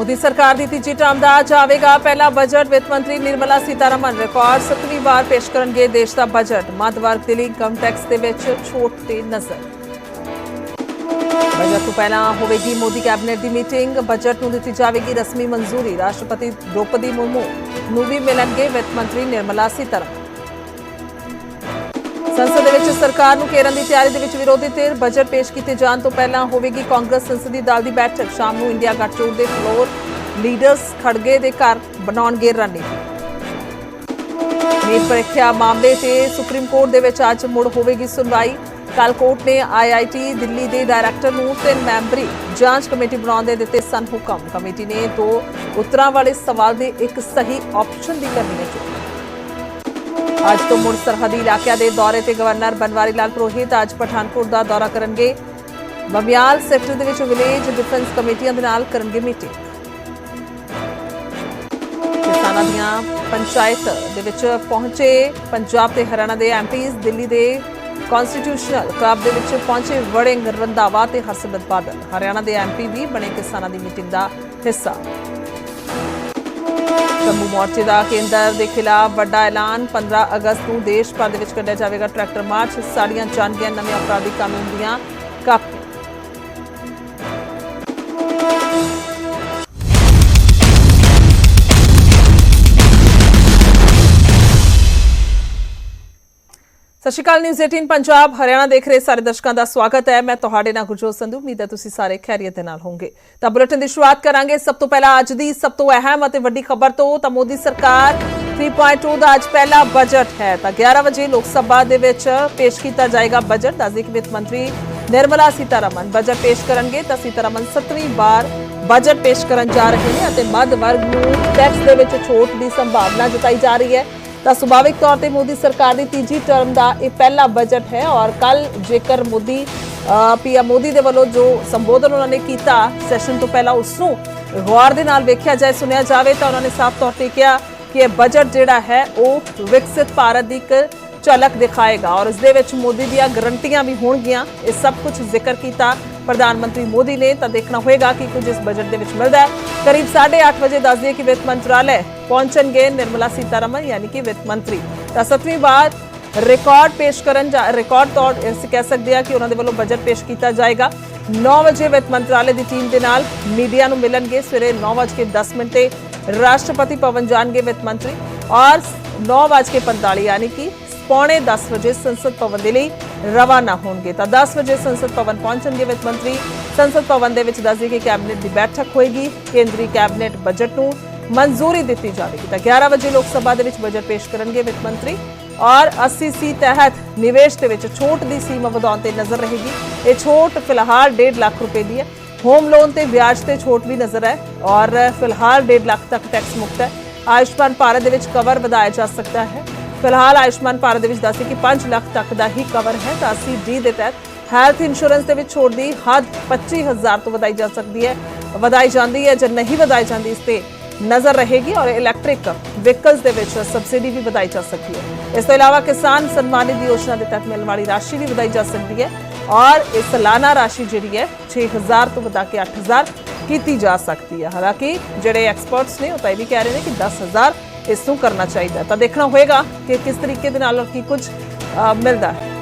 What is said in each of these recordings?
ਮੋਦੀ ਸਰਕਾਰ ਦੀ ਤੀਜੀ ਟਰਮ ਦਾ ਅੱਜ ਪਹਿਲਾ ਬਜਟ ਵਿੱਤ ਮੰਤਰੀ ਨਿਰਮਲਾ ਸੀਤਾਰਮਨ ਰਿਕਾਰਡ 7ਵੀਂ ਵਾਰ ਪੇਸ਼ ਕਰਨਗੇ ਦੇਸ਼ ਦਾ ਬਜਟ ਮੱਧ ਵਰਗ ਦੇ ਲਈ ਇਨਕਮ ਟੈਕਸ ਦੇ ਵਿੱਚ ਛੋਟ ਤੇ ਨਜ਼ਰ। ਬਜਟ ਤੋਂ ਪਹਿਲਾਂ ਹੋਵੇਗੀ ਮੋਦੀ ਕੈਬਨਿਟ ਦੀ ਮੀਟਿੰਗ। ਬਜਟ ਨੂੰ ਦਿੱਤੀ ਜਾਵੇਗੀ ਰਸਮੀ ਮਨਜ਼ੂਰੀ। ਰਾਸ਼ਟਰਪਤੀ ਦ੍ਰੋਪਦੀ ਮੁਰਮੂ ਨੂੰ ਵੀ ਮਿਲਣਗੇ ਵਿੱਤ ਮੰਤਰੀ ਨਿਰਮਲਾ ਸੀਤਾਰਮਨ। ਸੰਸਦ ਦੇ ਵਿੱਚ ਸਰਕਾਰ ਨੂੰ ਘੇਰਨ ਦੀ ਤਿਆਰੀ ਦੇ ਵਿੱਚ ਵਿਰੋਧੀ ਧਿਰ ਬਜਟ ਪੇਸ਼ ਕੀਤੇ ਜਾਣ ਤੋਂ ਪਹਿਲਾਂ ਹੋਵੇਗੀ ਕਾਂਗਰਸ ਸੰਸਦੀ ਦਲ ਦੀ ਬੈਠਕ। ਸ਼ਾਮ ਨੂੰ ਇੰਡੀਆ ਗੱਠਜੋੜ ਦੇ ਫਲੋਰ ਲੀਡਰਸ ਖੜਗੇ ਦੇ ਘਰ ਬਣਾਉਣਗੇ ਰਣਨੀਤੀ। ਨੀਟ ਪ੍ਰੀਖਿਆ ਮਾਮਲੇ ਤੇ ਸੁਪਰੀਮ ਕੋਰਟ ਦੇ ਵਿੱਚ ਅੱਜ ਮੁੜ ਹੋਵੇਗੀ ਸੁਣਵਾਈ। ਕੱਲ ਕੋਰਟ ਨੇ ਆਈਆਈਟੀ ਦਿੱਲੀ ਦੇ ਡਾਇਰੈਕਟਰ ਨੂੰ ਤਿੰਨ ਮੈਂਬਰੀ ਜਾਂਚ ਕਮੇਟੀ ਬਣਾਉਣ ਦੇ ਦਿੱਤੇ ਸਨ ਹੁਕਮ। ਕਮੇਟੀ ਨੇ ਦੋ ਉੱਤਰਾਂ ਵਾਲੇ ਸਵਾਲ ਦੇ ਇੱਕ ਸਹੀ ਆਪਸ਼ਨ ਦੀ ਕਰਨੀ ਹੈ ਅੱਜ ਤੋਂ ਮੁੜ ਸਰਹੱਦੀ ਇਲਾਕਿਆਂ ਦੇ ਦੌਰੇ ਤੇ ਗਵਰਨਰ ਬਨਵਾਰੀ ਲਾਲ ਪੁਰੋਹਿਤ ਅੱਜ ਪਠਾਨਕੋਟ ਦਾ ਦੌਰਾ ਕਰਨਗੇ। ਬਮਿਆਲ ਸੈਕਟਰ ਦੇ ਵਿੱਚ ਵਿਲੇਜ ਡਿਫੈਂਸ ਕਮੇਟੀਆਂ ਦੇ ਨਾਲ ਕਰਨਗੇ ਮੀਟਿੰਗ। ਕਿਸਾਨਾਂ ਦੀਆਂ ਪੰਚਾਇਤ ਦੇ ਵਿੱਚ ਪਹੁੰਚੇ ਪੰਜਾਬ ਤੇ ਹਰਿਆਣਾ ਦੇ ਐਮਪੀਜ਼, ਦਿੱਲੀ ਦੇ ਕਨਸਟੀਟਿਊਸ਼ਨਲ ਕਲੱਬ ਦੇ ਵਿੱਚ ਪਹੁੰਚੇ ਵੜਿੰਗ ਰੰਧਾਵਾ ਤੇ ਹਰਸਿਮਰਤ ਬਾਦਲ। ਹਰਿਆਣਾ ਦੇ ਐਮਪੀ ਵੀ ਬਣੇ ਕਿਸਾਨਾਂ ਦੀ ਮੀਟਿੰਗ ਦਾ ਹਿੱਸਾ। ਜੰਮੂ ਮੋਰਚੇ ਦਾ ਕੇਂਦਰ ਦੇ ਖਿਲਾਫ ਵੱਡਾ ਐਲਾਨ। 15 ਅਗਸਤ ਨੂੰ ਦੇਸ਼ ਭਰ ਦੇ ਵਿੱਚ ਕੱਢਿਆ ਜਾਵੇਗਾ ਟਰੈਕਟਰ ਮਾਰਚ। ਸਾੜੀਆਂ ਜਾਣਗੀਆਂ ਨਵੇਂ ਅਪਰਾਧਿਕ ਕਾਨੂੰਨ ਦੀਆਂ ਕਾਪੀ ਸਤਿ ਸ਼੍ਰੀ ਅਕਾਲ ਨਿਊਜ਼ 18 ਪੰਜਾਬ, ਹਰਿਆਣਾ ਦੇਖ ਰਹੇ ਸਾਰੇ ਦਰਸ਼ਕਾਂ ਦਾ ਸਵਾਗਤ ਹੈ। ਮੈਂ ਤੁਹਾਡੇ ਨਾਲ ਗੁਰਜੋਤ ਸੰਧੂ, ਉਮੀਦ ਹੈ ਤੁਸੀਂ ਸਾਰੇ ਖੈਰੀਅਤ ਦੇ ਨਾਲ ਹੋਵੋਗੇ। ਤਾਂ ਬੁਲੇਟਿਨ ਦੀ ਸ਼ੁਰੂਆਤ ਕਰਾਂਗੇ। ਸਭ ਤੋਂ ਪਹਿਲਾਂ ਅੱਜ ਦੀ ਸਭ ਤੋਂ ਅਹਿਮ ਅਤੇ ਵੱਡੀ ਖਬਰ ਤੋਂ, ਤਾਂ ਮੋਦੀ ਸਰਕਾਰ 3.2 ਦਾ ਅੱਜ ਪਹਿਲਾ ਬਜਟ ਹੈ। ਤਾਂ 11 ਵਜੇ ਲੋਕ ਸਭਾ ਦੇ ਵਿੱਚ ਪੇਸ਼ ਕੀਤਾ ਜਾਏਗਾ ਬਜਟ। ਦੱਸਦੇ ਕਿ ਵਿੱਤ ਮੰਤਰੀ ਨਿਰਮਲਾ ਸੀਤਾਰਮਨ ਬਜਟ ਪੇਸ਼ ਕਰਨਗੇ। ਤਾਂ ਸੀਤਾਰਮਨ 7ਵੀਂ ਵਾਰ ਬਜਟ ਪੇਸ਼ ਕਰਨ ਜਾ ਰਹੇ ਨੇ ਅਤੇ ਮੱਧ ਵਰਗ ਨੂੰ ਟੈਕਸ ਦੇ ਵਿੱਚ ਛੋਟ ਦੀ ਸੰਭਾਵਨਾ ਜਤਾਈ ਜਾ ਰਹੀ ਹੈ। ਤਾਂ ਸੁਭਾਵਿਕ ਤੌਰ ਤੇ ਮੋਦੀ ਸਰਕਾਰ ਦੀ ਤੀਜੀ ਟਰਮ ਦਾ ਇਹ ਪਹਿਲਾ ਬਜਟ ਹੈ ਔਰ ਕੱਲ ਜੇਕਰ ਮੋਦੀ ਪੀਐਮ ਮੋਦੀ ਦੇ ਵੱਲੋਂ ਜੋ ਸੰਬੋਧਨ ਉਹਨਾਂ ਨੇ ਕੀਤਾ ਸੈਸ਼ਨ ਤੋਂ ਪਹਿਲਾਂ ਉਸ ਨੂੰ ਗੌਰ ਦੇ ਨਾਲ ਵੇਖਿਆ ਜਾਏ, ਸੁਣਿਆ ਜਾਵੇ ਤਾਂ ਉਹਨਾਂ ਨੇ ਸਾਫ਼ ਤੌਰ ਤੇ ਕਿਹਾ ਕਿ ਇਹ ਬਜਟ ਜਿਹੜਾ ਹੈ ਉਹ ਵਿਕਸਿਤ ਭਾਰਤ ਦੀ ਇੱਕ ਝਲਕ ਦਿਖਾਏਗਾ ਔਰ ਇਸ ਦੇ ਵਿੱਚ ਮੋਦੀ ਦੀਆਂ ਗਰੰਟੀਆਂ ਵੀ ਹੋਣਗੀਆਂ, ਇਹ ਸਭ ਕੁਝ ਜ਼ਿਕਰ ਕੀਤਾ ਪ੍ਰਧਾਨ ਮੰਤਰੀ ਮੋਦੀ ਨੇ ਤਾਂ ਦੇਖਣਾ ਹੋਏਗਾ ਕਿ ਕੁਝ ਇਸ ਬਜਟ ਦੇ ਵਿੱਚ ਮਿਲਦਾ ਹੈ। ਕਰੀਬ 8:30 ਵਜੇ ਦੱਸ ਦਈਏ ਕਿ ਵਿੱਤ ਮੰਤਰਾਲੇ ਪਹੁੰਚਣਗੇ ਨਿਰਮਲਾ ਸੀਤਾਰਮਨ, ਯਾਨੀ ਕਿ ਵਿੱਤ ਮੰਤਰੀ। ਤਾਂ ਸੱਤਵੀਂ ਵਾਰ ਰਿਕਾਰਡ ਪੇਸ਼ ਕਰਨ ਜਾ ਰਿਕਾਰਡ ਤੌਰ ਇਸ ਕਹਿ ਸਕਦੇ ਆ ਕਿ ਉਹਨਾਂ ਦੇ ਵੱਲੋਂ ਬਜਟ ਪੇਸ਼ ਕੀਤਾ ਜਾਏਗਾ। 9 ਵਜੇ ਵਿੱਤ ਮੰਤਰਾਲੇ ਦੀ ਟੀਮ ਦੇ ਨਾਲ ਮੀਡੀਆ ਨੂੰ ਮਿਲਣਗੇ। ਸਵੇਰੇ 9:10 ਮਿੰਟ ਤੇ ਰਾਸ਼ਟਰਪਤੀ ਭਵਨ ਜਾਣਗੇ ਵਿੱਤ ਮੰਤਰੀ। ਔਰ 9:45 ਯਾਨੀ ਕਿ ਪੌਣੇ 10 ਵਜੇ ਸੰਸਦ ਭਵਨ ਦੇ ਲਈ ਰਵਾਨਾ ਹੋਣਗੇ। ਤਾਂ 10 ਵਜੇ ਸੰਸਦ ਭਵਨ ਪਹੁੰਚਣਗੇ ਵਿੱਤ ਮੰਤਰੀ। ਸੰਸਦ ਭਵਨ ਦੇ ਵਿੱਚ ਦੱਸਦੇ ਕਿ ਕੈਬਨਿਟ ਦੀ ਬੈਠਕ ਹੋਏਗੀ। ਕੇਂਦਰੀ ਕੈਬਨਿਟ ਬਜਟ ਨੂੰ ਮਨਜ਼ੂਰੀ ਦਿੱਤੀ ਜਾਵੇਗੀ। ਤਾਂ 11 ਵਜੇ ਲੋਕ ਸਭਾ ਦੇ ਵਿੱਚ ਬਜਟ ਪੇਸ਼ ਕਰਨਗੇ ਵਿੱਤ ਮੰਤਰੀ। ਔਰ 80 ਸੀ ਤਹਿਤ ਨਿਵੇਸ਼ ਦੇ ਵਿੱਚ ਛੋਟ ਦੀ ਸੀਮਾ ਵਧਾਉਣ ਤੇ ਨਜ਼ਰ ਰਹੇਗੀ। ਇਹ ਛੋਟ ਫਿਲਹਾਲ 1.5 ਲੱਖ ਰੁਪਏ ਦੀ ਹੈ। ਹੋਮ ਲੋਨ ਤੇ ਵਿਆਜ ਤੇ ਛੋਟ ਵੀ ਨਜ਼ਰ ਹੈ। ਔਰ ਫਿਲਹਾਲ 1.5 ਲੱਖ ਤੱਕ ਟੈਕਸ ਮੁਕਤ ਹੈ। ਆਯੁਸ਼ਮਾਨ ਭਾਰਤ ਦੇ ਵਿੱਚ ਕਵਰ ਵਧਾਇਆ ਜਾ ਸਕਦਾ ਹੈ। ਫਿਲਹਾਲ ਆਯੁਸ਼ਮਾਨ ਭਾਰਤ ਦੇ ਵਿੱਚ ਦੱਸੀ ਕਿ 5 ਲੱਖ ਤੱਕ ਦਾ ਹੀ ਕਵਰ ਹੈ ਤਾਂ ਅਸੀਂ ਡੀ ਦੇ ਤਹਿਤ ਹੈਲਥ ਇੰਸ਼ੋਰੈਂਸ ਦੇ ਵਿੱਚ ਛੋਟ ਦੀ ਹੱਦ 25000 ਤੋਂ ਵਧਾਈ ਜਾ ਸਕਦੀ ਹੈ। ਵਧਾਈ ਜਾਂਦੀ ਹੈ ਜਾਂ ਨਹੀਂ ਵਧਾਈ ਜਾਂਦੀ ਇਸ ਤੇ ਨਜ਼ਰ ਰਹੇਗੀ ਔਰ ਇਲੈਕਟ੍ਰਿਕ ਵਹੀਕਲਸ ਦੇ ਵਿੱਚ ਸਬਸਿਡੀ ਵੀ ਵਧਾਈ ਜਾ ਸਕਦੀ ਹੈ। ਇਸ ਤੋਂ ਇਲਾਵਾ ਕਿਸਾਨ ਸਨਮਾਨ ਸਨਮਾਨਿਤ ਯੋਜਨਾ ਦੇ ਤਹਿਤ ਮਿਲਣ ਵਾਲੀ ਰਾਸ਼ੀ ਵੀ ਵਧਾਈ ਜਾ ਸਕਦੀ ਹੈ ਔਰ ਇਹ ਸਾਲਾਨਾ ਰਾਸ਼ੀ ਜਿਹੜੀ ਹੈ 6000 ਤੋਂ ਵਧਾ ਕੇ 8000 ਕੀਤੀ ਜਾ ਸਕਦੀ ਹੈ। ਹਾਲਾਂਕਿ ਜਿਹੜੇ ਐਕਸਪਰਟਸ ਨੇ ਉਹ ਤਾਂ ਇਹ ਵੀ ਕਹਿ ਰਹੇ ਨੇ ਕਿ 10000 ਇਸ ਨੂੰ ਕਰਨਾ ਚਾਹੀਦਾ ਹੈ। ਤਾਂ ਦੇਖਣਾ ਹੋਏਗਾ ਕਿ ਕਿਸ ਤਰੀਕੇ ਦੇ ਨਾਲ ਔਰ ਕੀ ਕੁਝ ਅ, ਮਿਲਦਾ ਹੈ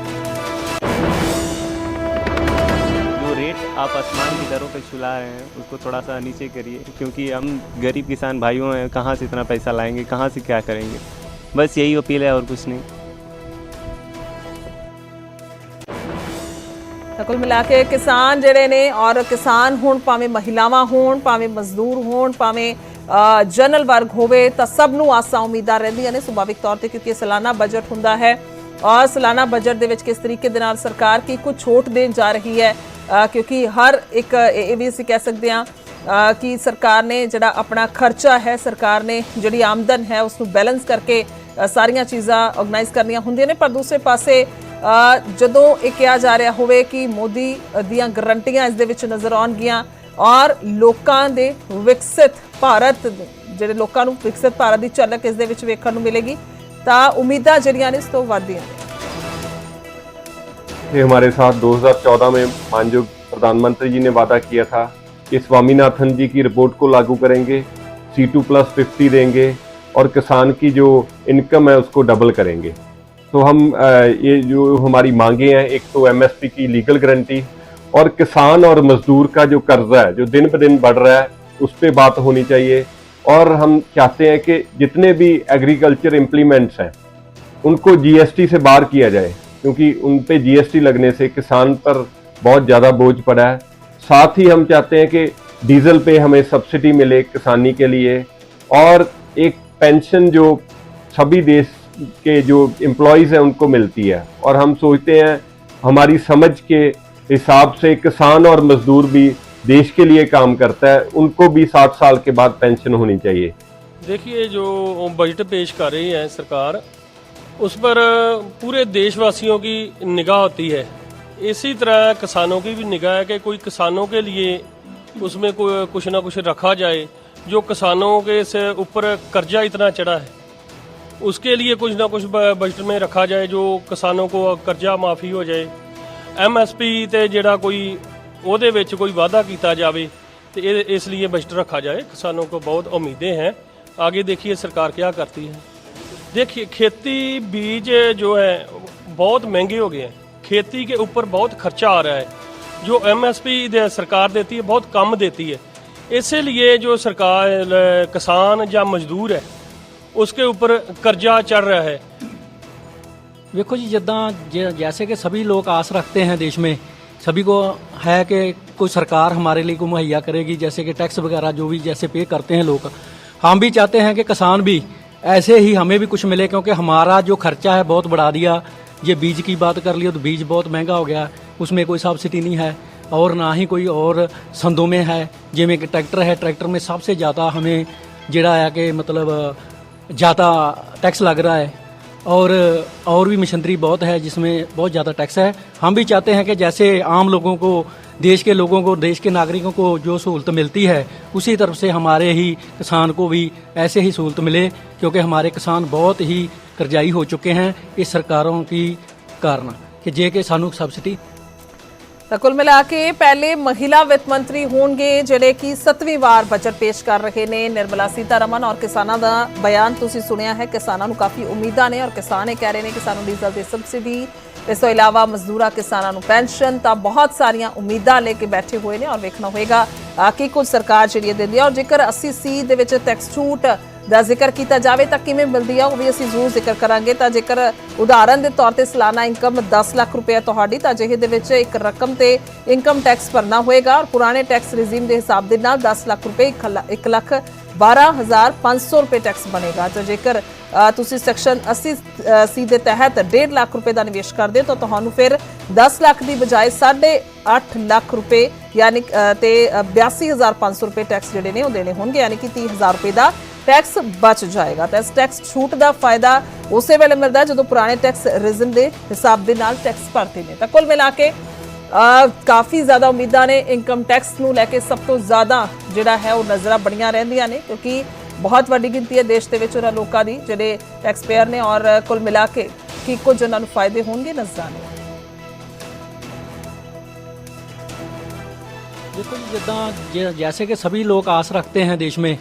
जो रेट आप आसमान की दरों पे छुला रहे हैं उसको थोड़ा सा नीचे करिए क्योंकि हम गरीब किसान भाइयों हैं कहाँ से इतना पैसा लाएंगे कहाँ से क्या करेंगे बस यही अपील है और कुछ नहीं ਤਾਂ ਕੁੱਲ ਮਿਲਾ ਕੇ ਕਿਸਾਨ ਜਿਹੜੇ ਨੇ ਔਰ ਕਿਸਾਨ ਹੋਣ ਭਾਵੇਂ ਮਹਿਲਾਵਾਂ ਹੋਣ ਭਾਵੇਂ ਮਜ਼ਦੂਰ ਹੋਣ ਭਾਵੇਂ ਅ, ਜਨਰਲ ਵਰਗ ਹੋਵੇ ਤਾਂ ਸਭ ਨੂੰ ਆਸਾਂ ਉਮੀਦਾਂ ਰਹਿੰਦੀਆਂ ਨੇ ਸੁਭਾਵਿਕ ਤੌਰ ਤੇ ਕਿਉਂਕਿ ਸਾਲਾਨਾ ਬਜਟ ਹੁੰਦਾ ਹੈ। ਔਰ ਸਾਲਾਨਾ ਬਜਟ ਦੇ ਵਿੱਚ ਕਿਸ ਤਰੀਕੇ ਦੇ ਨਾਲ ਸਰਕਾਰ ਕੀ ਕੁਝ ਛੋਟ ਦੇਣ ਜਾ ਰਹੀ ਹੈ? ਕਿਉਂਕਿ ਹਰ ਇੱਕ ਇਹ ਵੀ ਅਸੀਂ ਕਹਿ ਸਕਦੇ ਹਾਂ ਕਿ ਸਰਕਾਰ ਨੇ ਜਿਹੜਾ ਆਪਣਾ ਖਰਚਾ ਹੈ, ਸਰਕਾਰ ਨੇ ਜਿਹੜੀ ਆਮਦਨ ਹੈ ਉਸ ਨੂੰ ਬੈਲੈਂਸ ਕਰਕੇ ਸਾਰੀਆਂ ਚੀਜ਼ਾਂ ਆਰਗੇਨਾਈਜ਼ ਕਰਨੀਆਂ ਹੁੰਦੀਆਂ ਨੇ। ਪਰ ਦੂਸਰੇ ਪਾਸੇ ਜਦੋਂ ਇਹ ਕਿਹਾ ਜਾ ਰਿਹਾ ਹੋਵੇ ਕਿ ਮੋਦੀ ਦੀਆਂ ਗਰੰਟੀਆਂ ਇਸ ਦੇ ਵਿੱਚ ਨਜ਼ਰ ਆਉਣਗੀਆਂ ਔਰ ਲੋਕਾਂ ਦੇ ਵਿਕਸਿਤ ਭਾਰਤ ਦੇ- ਜਿਹੜੇ ਲੋਕਾਂ ਨੂੰ ਵਿਕਸਿਤ ਭਾਰਤ ਦੀ ਝਲਕ ਇਸ ਦੇ ਵਿੱਚ ਵੇਖਣ ਨੂੰ ਮਿਲੇਗੀ ਤਾਂ ਉਮੀਦਾਂ ਜਿਹੜੀਆਂ ਨੇ ਇਸ ਤੋਂ ਵੱਧਦੀਆਂ ਨੇ ये हमारे साथ 2014 में माननीय प्रधानमंत्री जी ने वादा किया था कि स्वामीनाथन जी की रिपोर्ट को लागू करेंगे सी टू प्लस फिफ्टी देंगे और किसान की जो इनकम है उसको डबल करेंगे तो हम अ, ये जो हमारी मांगे हैं एक तो एमएसपी की लीगल गारंटी और किसान और मजदूर का जो कर्जा है जो दिन ब दिन बढ़ रहा है उस पर बात होनी चाहिए। और हम चाहते हैं कि जितने भी एग्रीकल्चर इम्प्लीमेंट्स हैं, उनको जीएसटी से बाहर किया जाए। क्योंकि उन पे जीएसटी लगने से किसान पर बहुत ज़्यादा बोझ पड़ा है। साथ ही हम चाहते हैं कि डीजल पे हमें सब्सिडी मिले किसानी के लिए। और एक पेंशन जो सभी देश के जो एम्प्लॉयज़ हैं, उनको मिलती है। और हम सोचते हैं, हमारी समझ के हिसाब से किसान और मजदूर भी देश के लिए काम करता है, उनको भी साठ साल के बाद पेंशन होनी चाहिए। देखिए, जो बजट पेश कर रही है सरकार, उस पर पूरे देशवासियों की निगाह होती है। इसी तरह किसानों की भी निगाह है कि कोई किसानों के लिए उसमें कोई कुछ ना कुछ रखा जाए, जो किसानों के से ऊपर कर्जा इतना चढ़ा है, उसके लिए कुछ ना कुछ बजट में रखा जाए, जो किसानों को कर्जा माफ़ी हो जाए। एमएसपी ते जेड़ा कोई ਉਹਦੇ ਵਿੱਚ ਕੋਈ ਵਾਅਦਾ ਕੀਤਾ ਜਾਵੇ ਤੇ ਇਹ ਇਸ ਲਈ ਬਜਟ ਰੱਖਾ ਜਾਏ ਕਿਸਾਨੋਂ ਕੋ ਬਹੁਤ ਉਮੀदें हैं आगे देखिए सरकार क्या करती है देखिए खेती बीज जो है बहुत महंगे हो गए हैं खेती के ऊपर बहुत खर्चा आ रहा है जो एम एस पी दे सरकार देती है बहुत कम देती है इसलिए जो सरकार किसान या मजदूर है उसके ऊपर कर्जा चढ़ रहा है देखो जी जिदा जैसे कि सभी लोग आस रखते हैं देश में सभी को है कि कोई सरकार हमारे लिए को मुहैया करेगी जैसे कि टैक्स वगैरह जो भी जैसे पे करते हैं लोग हम भी चाहते हैं कि किसान भी ऐसे ही हमें भी कुछ मिले क्योंकि हमारा जो खर्चा है बहुत बढ़ा दिया ये बीज की बात कर लियो तो बीज बहुत महंगा हो गया उसमें कोई सब्सिडी नहीं है और ना ही कोई और संदों में है जिमें कि ट्रैक्टर है ट्रैक्टर में सबसे ज़्यादा हमें ਜਿਹੜਾ ਹੈ ਕਿ ਮਤਲਬ ज़्यादा टैक्स लग रहा है और और भी मशीनरी बहुत है जिसमें बहुत ज़्यादा टैक्स है हम भी चाहते हैं कि जैसे आम लोगों को देश के लोगों को देश के नागरिकों को जो सहूलत मिलती है उसी तरफ से हमारे ही किसान को भी ऐसे ही सहूलत मिले क्योंकि हमारे किसान बहुत ही कर्जाई हो चुके हैं इस सरकारों की कारण कि जे के सानू सब्सिडी ਤਾਂ ਕੁੱਲ ਮਿਲਾ ਕੇ ਪਹਿਲੇ ਮਹਿਲਾ ਵਿੱਤ ਮੰਤਰੀ ਹੋਣਗੇ ਜਿਹੜੇ ਕਿ 7ਵੀਂ ਵਾਰ ਬਜਟ ਪੇਸ਼ ਕਰ ਰਹੇ ਨੇ। ਨਿਰਮਲਾ ਸੀਤਾਰਮਨ ਔਰ ਕਿਸਾਨਾਂ ਦਾ ਬਿਆਨ ਤੁਸੀਂ ਸੁਣਿਆ ਹੈ। ਕਿਸਾਨਾਂ ਨੂੰ ਕਾਫੀ ਉਮੀਦਾਂ ਨੇ ਔਰ ਕਿਸਾਨ ਇਹ ਕਹਿ ਰਹੇ ਨੇ ਕਿ ਸਾਨੂੰ ਡੀਜ਼ਲ ਦੀ ਸਬਸਿਡੀ ਇਸ ਤੋਂ ਇਲਾਵਾ ਮਜ਼ਦੂਰਾਂ ਕਿਸਾਨਾਂ ਨੂੰ ਪੈਨਸ਼ਨ ਤਾਂ ਬਹੁਤ ਸਾਰੀਆਂ ਉਮੀਦਾਂ ਲੈ ਕੇ ਬੈਠੇ ਹੋਏ ਨੇ ਔਰ ਵੇਖਣਾ ਹੋਏਗਾ ਅਹ, ਕਿ ਕੁਝ ਸਰਕਾਰ ਜਿਹੜੀ ਹੈ ਦਿੰਦੀ ਹੈ ਔਰ ਜੇਕਰ 80 ਸੀ ਦੇ ਵਿੱਚ ਟੈਕਸ ਛੂਟ ਦਾ ਜ਼ਿਕਰ ਕੀਤਾ ਜਾਵੇ ਤਾਂ ਕਿਵੇਂ ਮਿਲਦੀ ਆ ਉਹ ਵੀ ਅਸੀਂ ਜ਼ਰੂਰ ਜ਼ਿਕਰ ਕਰਾਂਗੇ। ਤਾਂ ਜੇਕਰ ਉਦਾਹਰਨ ਦੇ ਤੌਰ ਤੇ ਸਾਲਾਨਾ ਇਨਕਮ 10 ਲੱਖ ਰੁਪਏ ਤੁਹਾਡੀ ਤਾਂ ਜਿਹੇ ਦੇ ਵਿੱਚ ਇੱਕ ਰਕਮ ਤੇ ਇਨਕਮ ਟੈਕਸ ਭਰਨਾ ਹੋਏਗਾ ਔਰ ਪੁਰਾਣੇ ਟੈਕਸ ਰਿਜ਼ੀਮ ਦੇ ਹਿਸਾਬ ਦੇ ਨਾਲ 10 ਲੱਖ ਰੁਪਏ 1 ਲੱਖ 12500 ਰੁਪਏ ਟੈਕਸ ਬਣੇਗਾ। ਤਾਂ ਜੇਕਰ ਤੁਸੀਂ ਸੈਕਸ਼ਨ 80 ਸੀ ਦੇ ਤਹਿਤ 1.5 ਲੱਖ ਰੁਪਏ ਦਾ ਨਿਵੇਸ਼ ਕਰਦੇ ਹੋ ਤਾਂ ਤੁਹਾਨੂੰ ਫਿਰ 10 ਲੱਖ ਦੀ ਬਜਾਏ 8.5 ਲੱਖ ਰੁਪਏ ਯਾਨੀ ਅ, ਤੇ ਅ, 82500 ਰੁਪਏ ਟੈਕਸ ਜਿਹੜੇ ਨੇ ਉਹ ਦੇਣੇ ਹੋਣਗੇ ਯਾਨੀ ਕਿ 30000 ਰੁਪਏ ਦਾ ਟੈਕਸ ਬਚ ਜਾਏਗਾ ਤਾਂ ਇਸ ਟੈਕਸ ਛੂਟ ਦਾ ਫਾਇਦਾ ਉਸੇ ਵੇਲੇ ਮਿਲਦਾ ਹੈ ਜਦੋਂ ਪੁਰਾਣੇ ਟੈਕਸ ਰਿਜ਼ਮ ਦੇ ਹਿਸਾਬ ਦੇ ਨਾਲ ਟੈਕਸ ਭਰਦੇ ਨੇ ਤਾਂ ਕੁੱਲ ਮਿਲਾ ਕੇ ਅ, ਕਾਫੀ ਜ਼ਿਆਦਾ ਉਮੀਦਾਂ ਨੇ ਇਨਕਮ ਟੈਕਸ ਨੂੰ ਲੈ ਕੇ ਸਭ ਤੋਂ ਜ਼ਿਆਦਾ ਜਿਹੜਾ ਹੈ ਉਹ ਨਜ਼ਰਾਂ ਬੜੀਆਂ ਰਹਿੰਦੀਆਂ ਨੇ ਕਿਉਂਕਿ ਬਹੁਤ ਵੱਡੀ ਗਿਣਤੀ ਹੈ ਦੇਸ਼ ਦੇ ਵਿੱਚ ਉਹਨਾਂ ਲੋਕਾਂ ਦੀ ਜਿਹੜੇ ਟੈਕਸ ਪੇਅਰ ਨੇ ਔਰ ਕੁੱਲ ਮਿਲਾ ਕੇ ਕੀ ਕੁਝ ਉਹਨਾਂ ਨੂੰ ਫਾਇਦੇ ਹੋਣਗੇ ਨਜ਼ਰਾਂ ਨੇ देखो जी जिद्दां ज- जैसे कि सभी लोग आस रखते हैं देश में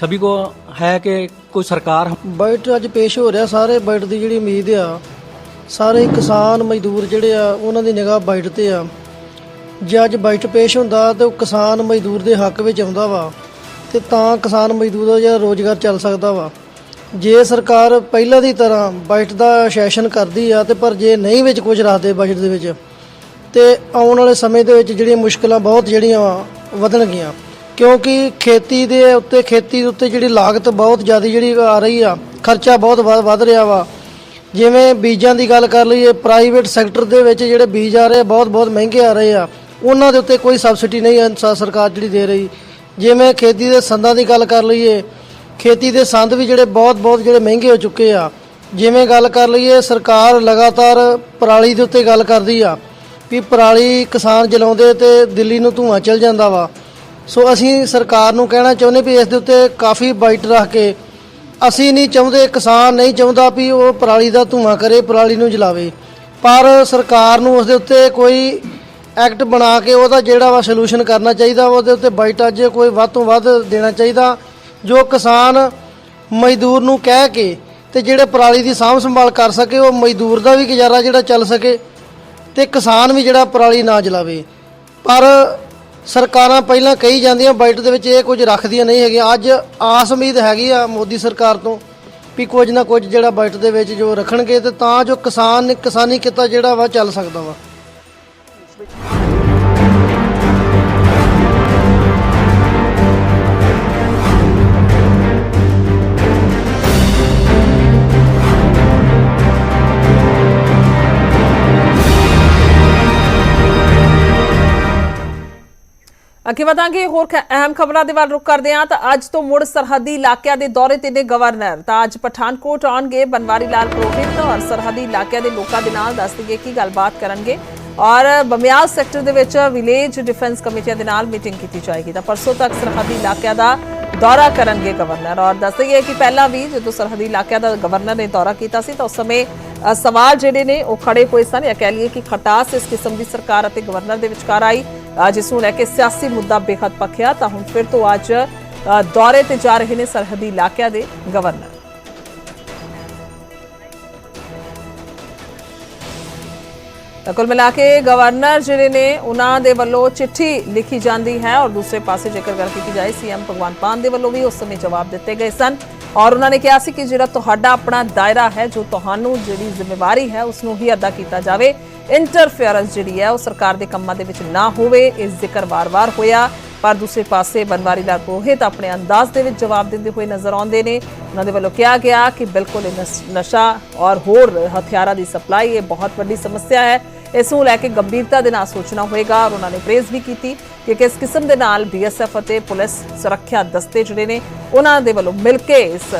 सभी को है कि कोई सरकार ਬਜਟ ਅੱਜ ਪੇਸ਼ ਹੋ ਰਿਹਾ ਸਾਰੇ ਬਜਟ ਦੀ ਜਿਹੜੀ ਉਮੀਦ ਆ ਸਾਰੇ ਕਿਸਾਨ ਮਜ਼ਦੂਰ ਜਿਹੜੇ ਆ ਉਹਨਾਂ ਦੀ ਨਿਗਾਹ ਬਜਟ ਤੇ ਆ ਜੇ ਅੱਜ ਬਜਟ ਪੇਸ਼ ਹੁੰਦਾ ਤੇ ਉਹ ਕਿਸਾਨ ਮਜ਼ਦੂਰ ਦੇ ਹੱਕ ਵਿੱਚ ਆਉਂਦਾ ਵਾ ਤੇ ਤਾਂ ਕਿਸਾਨ ਮਜ਼ਦੂਰ ਦਾ ਜਿਹੜਾ ਰੋਜ਼ਗਾਰ ਚੱਲ ਸਕਦਾ ਵਾ ਜੇ ਸਰਕਾਰ ਪਹਿਲਾਂ ਦੀ ਤਰ੍ਹਾਂ ਬਜਟ ਦਾ ਸੈਸ਼ਨ ਕਰਦੀ ਆ ਤੇ ਪਰ ਜੇ ਨਹੀਂ ਵਿੱਚ ਕੁਝ ਰੱਖਦੇ ਬਜਟ ਦੇ ਵਿੱਚ ਤੇ ਆਉਣ ਵਾਲੇ ਸਮੇਂ ਦੇ ਵਿੱਚ ਜਿਹੜੀਆਂ ਮੁਸ਼ਕਲਾਂ ਬਹੁਤ ਜਿਹੜੀਆਂ ਵਾ ਵਧਣਗੀਆਂ ਕਿਉਂਕਿ ਖੇਤੀ ਦੇ ਉੱਤੇ ਖੇਤੀ ਦੇ ਉੱਤੇ ਜਿਹੜੀ ਲਾਗਤ ਬਹੁਤ ਜ਼ਿਆਦਾ ਜਿਹੜੀ ਆ ਰਹੀ ਆ ਖਰਚਾ ਬਹੁਤ ਵਧ ਵੱਧ ਰਿਹਾ ਵਾ। ਜਿਵੇਂ ਬੀਜਾਂ ਦੀ ਗੱਲ ਕਰ ਲਈਏ ਪ੍ਰਾਈਵੇਟ ਸੈਕਟਰ ਦੇ ਵਿੱਚ ਜਿਹੜੇ ਬੀਜ ਆ ਰਹੇ ਆ, ਬਹੁਤ ਬਹੁਤ ਮਹਿੰਗੇ ਆ ਰਹੇ ਆ। ਉਹਨਾਂ ਦੇ ਉੱਤੇ ਕੋਈ ਸਬਸਿਡੀ ਨਹੀਂ ਹੈ ਸ- ਸਰਕਾਰ ਜਿਹੜੀ ਦੇ ਰਹੀ। ਜਿਵੇਂ ਖੇਤੀ ਦੇ ਸੰਦਾਂ ਦੀ ਗੱਲ ਕਰ ਲਈਏ ਖੇਤੀ ਦੇ ਸੰਦ ਵੀ ਜਿਹੜੇ ਬਹੁਤ ਬਹੁਤ ਜਿਹੜੇ ਮਹਿੰਗੇ ਹੋ ਚੁੱਕੇ ਆ। ਜਿਵੇਂ ਗੱਲ ਕਰ ਲਈਏ ਸਰਕਾਰ ਲਗਾਤਾਰ ਪਰਾਲੀ ਦੇ ਉੱਤੇ ਗੱਲ ਕਰਦੀ ਆ ਵੀ ਪਰਾਲੀ ਕਿਸਾਨ ਜਲਾਉਂਦੇ ਤੇ ਦਿੱਲੀ ਨੂੰ ਧੂਆਂ ਚਲ ਜਾਂਦਾ ਵਾ। ਸੋ ਅਸੀਂ ਸਰਕਾਰ ਨੂੰ ਕਹਿਣਾ ਚਾਹੁੰਦੇ ਵੀ ਇਸ ਦੇ ਉੱਤੇ ਕਾਫੀ ਬਾਈਟ ਰੱਖ ਕੇ ਅਸੀਂ ਨਹੀਂ ਚਾਹੁੰਦੇ, ਕਿਸਾਨ ਨਹੀਂ ਚਾਹੁੰਦਾ ਵੀ ਉਹ ਪਰਾਲੀ ਦਾ ਧੂਆਂ ਕਰੇ, ਪਰਾਲੀ ਨੂੰ ਜਲਾਵੇ। ਪਰ ਸਰਕਾਰ ਨੂੰ ਉਸ ਦੇ ਉੱਤੇ ਕੋਈ ਐਕਟ ਬਣਾ ਕੇ ਉਹਦਾ ਜਿਹੜਾ ਵਾ ਸੋਲੂਸ਼ਨ ਕਰਨਾ ਚਾਹੀਦਾ, ਉਹਦੇ ਉੱਤੇ ਬਾਈਟ ਅੱਜ ਕੋਈ ਵੱਧ ਤੋਂ ਵੱਧ ਦੇਣਾ ਚਾਹੀਦਾ, ਜੋ ਕਿਸਾਨ ਮਜ਼ਦੂਰ ਨੂੰ ਕਹਿ ਕੇ ਤੇ ਜਿਹੜੇ ਪਰਾਲੀ ਦੀ ਸਾਂਭ ਸੰਭਾਲ ਕਰ ਸਕੇ, ਉਹ ਮਜ਼ਦੂਰ ਦਾ ਵੀ ਗੁਜ਼ਾਰਾ ਜਿਹੜਾ ਚੱਲ ਸਕੇ ਤੇ ਕਿਸਾਨ ਵੀ ਜਿਹੜਾ ਪਰਾਲੀ ਨਾ ਜਲਾਵੇ। ਪਰ ਸਰਕਾਰਾਂ ਪਹਿਲਾਂ ਕਹੀ ਜਾਂਦੀਆਂ ਬਜਟ ਦੇ ਵਿੱਚ ਇਹ ਕੁਝ ਰੱਖਦੀਆਂ ਨਹੀਂ ਹੈਗੀਆਂ। ਅੱਜ ਆਸ ਉਮੀਦ ਹੈਗੀ ਆ ਮੋਦੀ ਸਰਕਾਰ ਤੋਂ ਵੀ ਕੁਝ ਨਾ ਕੁਝ ਜਿਹੜਾ ਬਜਟ ਦੇ ਵਿੱਚ ਜੋ ਰੱਖਣਗੇ ਤੇ ਤਾਂ ਜੋ ਕਿਸਾਨ ਕਿਸਾਨੀ ਕਿੱਤਾ ਜਿਹੜਾ ਵਾ ਚੱਲ ਸਕਦਾ ਵਾ। ਅੱਗੇ ਵਧਾਂਗੇ, ਹੋਰ ਅਹਿਮ ਖਬਰਾਂ ਦੇ ਵੱਲ ਰੁਕ ਕਰਦੇ ਹਾਂ ਤਾਂ ਅੱਜ ਤੋਂ ਮੁੜ ਸਰਹੱਦੀ ਇਲਾਕਿਆਂ ਦੇ ਦੌਰੇ ਤੇ ਨੇ ਗਵਰਨਰ। ਤਾਂ ਅੱਜ ਪਠਾਨਕੋਟ ਆਉਣਗੇ ਬਨਵਾਰੀ ਲਾਲ ਪੁਰੋਹਿਤ ਔਰ ਸਰਹੱਦੀ ਇਲਾਕਿਆਂ ਦੇ ਲੋਕਾਂ ਦੇ ਨਾਲ ਦੱਸਣਗੇ ਦਈਏ ਗੱਲਬਾਤ ਕਰਨਗੇ। ਔਰ ਬਮਿਆਲ ਸੈਕਟਰ ਦੇ ਵਿੱਚ ਵਿਲੇਜ ਡਿਫੈਂਸ ਕਮੇਟੀਆਂ ਦੇ ਨਾਲ ਮੀਟਿੰਗ ਕੀਤੀ ਜਾਏਗੀ। ਤਾਂ ਪਰਸੋਂ ਤੱਕ ਸਰਹੱਦੀ ਇਲਾਕਿਆਂ ਦਾ ਦੌਰਾ ਕਰਨਗੇ ਗਵਰਨਰ। ਔਰ ਦੱਸ ਦਈਏ ਕਿ ਪਹਿਲਾਂ ਵੀ ਜਦੋਂ ਸਰਹੱਦੀ ਇਲਾਕਿਆਂ ਦਾ ਗਵਰਨਰ ਨੇ ਦੌਰਾ ਕੀਤਾ ਸੀ ਤਾਂ ਉਸ ਸਮੇਂ ਸਵਾਲ ਜਿਹੜੇ ਨੇ ਉਹ ਖੜੇ ਹੋਏ ਸਨ। ਜਾਂ ਕਹਿ ਲਈਏ ਕਿ ਖਟਾਸ ਇਸ ਕਿਸਮ ਦੀ ਸਰਕਾਰ ਅਤੇ ਗਵਰਨਰ ਦੇ ਵਿਚਕਾਰ ਆਈ। ਜਿਸ ਨੂੰ ਲੈ ਕੇ ਸਿਆਸੀ ਮੁੱਦਾ ਬੇਹੱਦ ਪੱਖਿਆ ਤਾਂ ਹੁਣ ਫਿਰ ਤੋਂ ਅੱਜ ਦੌਰੇ ਤੇ ਜਾ ਰਹੇ ਨੇ ਸਰਹੱਦੀ ਇਲਾਕਿਆਂ ਦੇ ਗਵਰਨਰ ਤਾਂ ਕੁੱਲ ਮਿਲਾ ਕੇ ਗਵਰਨਰ ਜਿਹੜੇ ਨੇ, ਉਹਨਾਂ ਦੇ ਵੱਲੋਂ ਚਿੱਠੀ ਲਿਖੀ ਜਾਂਦੀ ਹੈ ਔਰ ਦੂਸਰੇ ਪਾਸੇ ਜੇਕਰ ਗੱਲ ਕੀਤੀ ਜਾਏ ਸੀਐਮ ਭਗਵੰਤ ਮਾਨ ਦੇ ਵੱਲੋਂ ਵੀ ਉਸ ਸਮੇਂ ਜਵਾਬ ਦਿੱਤੇ ਗਏ ਸਨ। ਔਰ ਉਹਨਾਂ ਨੇ ਕਿਹਾ ਸੀ ਕਿ ਜਿਹੜਾ ਤੁਹਾਡਾ ਆਪਣਾ ਦਾਇਰਾ ਹੈ, ਜੋ ਤੁਹਾਨੂੰ ਜਿਹੜੀ ਜ਼ਿੰਮੇਵਾਰੀ ਹੈ, ਉਸ ਨੂੰ ਹੀ ਅਦਾ ਕੀਤਾ ਜਾਵੇ। ਇੰਟਰਫੇਰੈਂਸ ਜਿਹੜੀ ਹੈ ਉਹ ਸਰਕਾਰ ਦੇ ਕੰਮਾਂ ਦੇ ਵਿੱਚ ਨਾ ਹੋਵੇ ਇਸ ਜ਼ਿਕਰ ਵਾਰ-ਵਾਰ ਹੋਇਆ। ਪਰ ਦੂਸਰੇ ਪਾਸੇ ਬਨਵਾਰੀ ਲਾਲ ਪੁਰੋਹਿਤ ਆਪਣੇ ਅੰਦਾਜ਼ ਦੇ ਵਿੱਚ ਜਵਾਬ ਦਿੰਦੇ ਹੋਏ ਨਜ਼ਰ ਆਉਂਦੇ ਨੇ। ਉਹਨਾਂ ਦੇ ਵੱਲੋਂ ਕਿਹਾ ਗਿਆ ਕਿ ਬਿਲਕੁਲ ਇਹ ਨਸ਼- ਨਸ਼ਾ ਔਰ ਹੋਰ ਹਥਿਆਰਾਂ ਦੀ ਸਪਲਾਈ, ਇਹ ਬਹੁਤ ਵੱਡੀ ਸਮੱਸਿਆ ਹੈ। ਇਸ ਨੂੰ ਲੈ ਕੇ ਗੰਭੀਰਤਾ ਦੇ ਨਾਲ ਸੋਚਣਾ ਹੋਏਗਾ ਔਰ ਉਹਨਾਂ ਨੇ ਪ੍ਰੇਜ਼ ਵੀ ਕੀਤੀ ਕਿ ਕਿਸ ਕਿਸਮ ਦੇ ਨਾਲ ਬੀਐਸਐਫ ਅਤੇ ਪੁਲਿਸ ਸੁਰੱਖਿਆ ਦਸਤੇ ਜਿਹੜੇ ਨੇ। ਉਹਨਾਂ ਦੇ ਵੱਲੋਂ ਮਿਲ ਕੇ ਇਸ